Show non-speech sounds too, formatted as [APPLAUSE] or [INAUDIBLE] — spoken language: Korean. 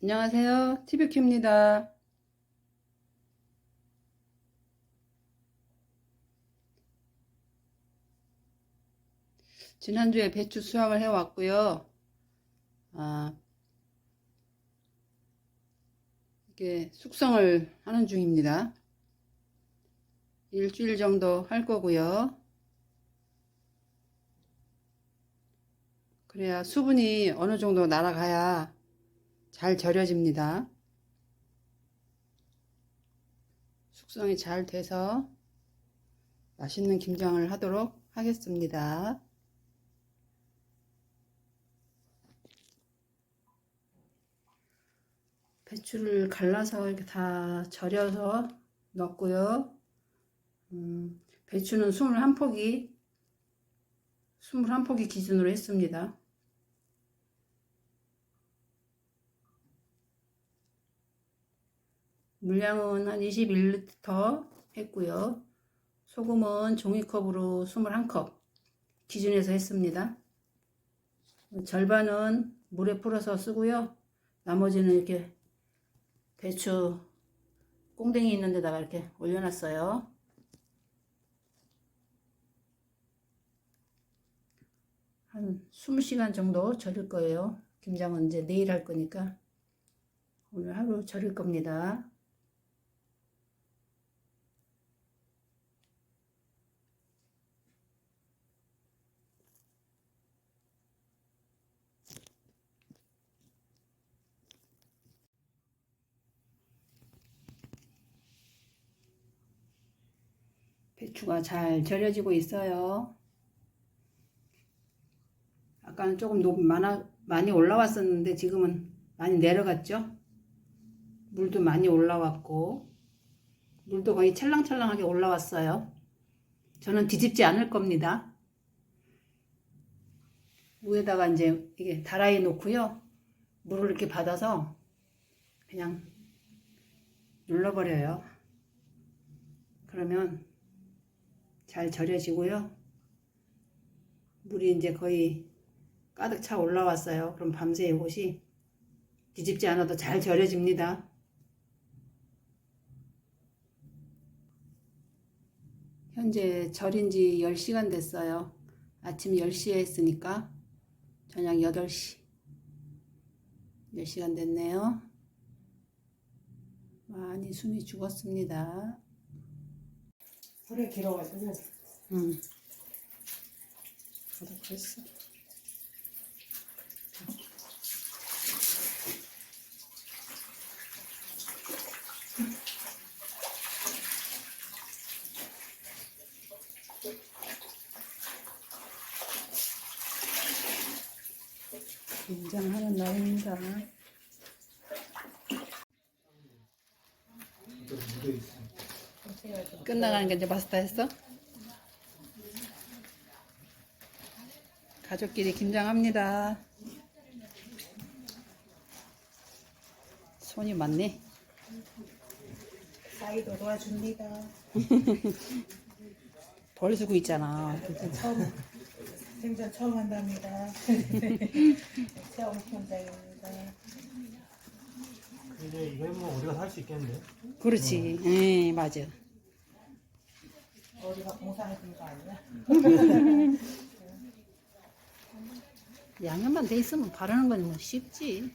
안녕하세요. TV큐입니다. 지난주에 배추 수확을 해왔고요. 아, 이게 숙성을 하는 중입니다. 일주일 정도 할 거고요. 그래야 수분이 어느 정도 날아가야 잘 절여집니다. 숙성이 잘 돼서 맛있는 김장을 하도록 하겠습니다. 배추를 갈라서 이렇게 다 절여서 넣고요. 음, 배추는 21포기, 21포기 기준으로 했습니다. 물량은 한 21리터 했고요. 소금은 종이컵으로 21컵 기준에서 했습니다. 절반은 물에 풀어서 쓰고요. 나머지는 이렇게 배추 꽁댕이 있는 데다가 이렇게 올려놨어요. 한 20시간 정도 절일 거예요. 김장은 이제 내일 할 거니까 오늘 하루 절일 겁니다. 배추가 잘 절여지고 있어요. 아까는 조금 높, 많아, 많이 올라왔었는데 지금은 많이 내려갔죠? 물도 많이 올라왔고, 물도 거의 찰랑찰랑하게 올라왔어요. 저는 뒤집지 않을 겁니다. 위에다가 이제 이게 다라이 놓고요. 물을 이렇게 받아서 그냥 눌러버려요. 그러면 잘 절여지고요. 물이 이제 거의 가득 차 올라왔어요. 그럼 밤새 이것이 뒤집지 않아도 잘 절여집니다. 현재 절인 지 10시간 됐어요. 아침 10시에 했으니까 저녁 8시. 10시간 됐네요. 많이 숨이 죽었습니다. 소리 길어가지고 응. 저도 그랬어. 긴장하는 날입니다. 끝나가는 게 이제 마스터 했어? 가족끼리 김장합니다. 손이 많네. 사이도 도와줍니다. [LAUGHS] 벌 쓰고 있잖아. 생전 처음 생전 처음 한답니다. [LAUGHS] 처음 현장입니다. 이제 이거 해보면 우리가 살 수 있겠는데? 그렇지. 예, 맞아. 어디가 공사해 준거 아니야? 양념만 돼 있으면 바르는 건 뭐 쉽지.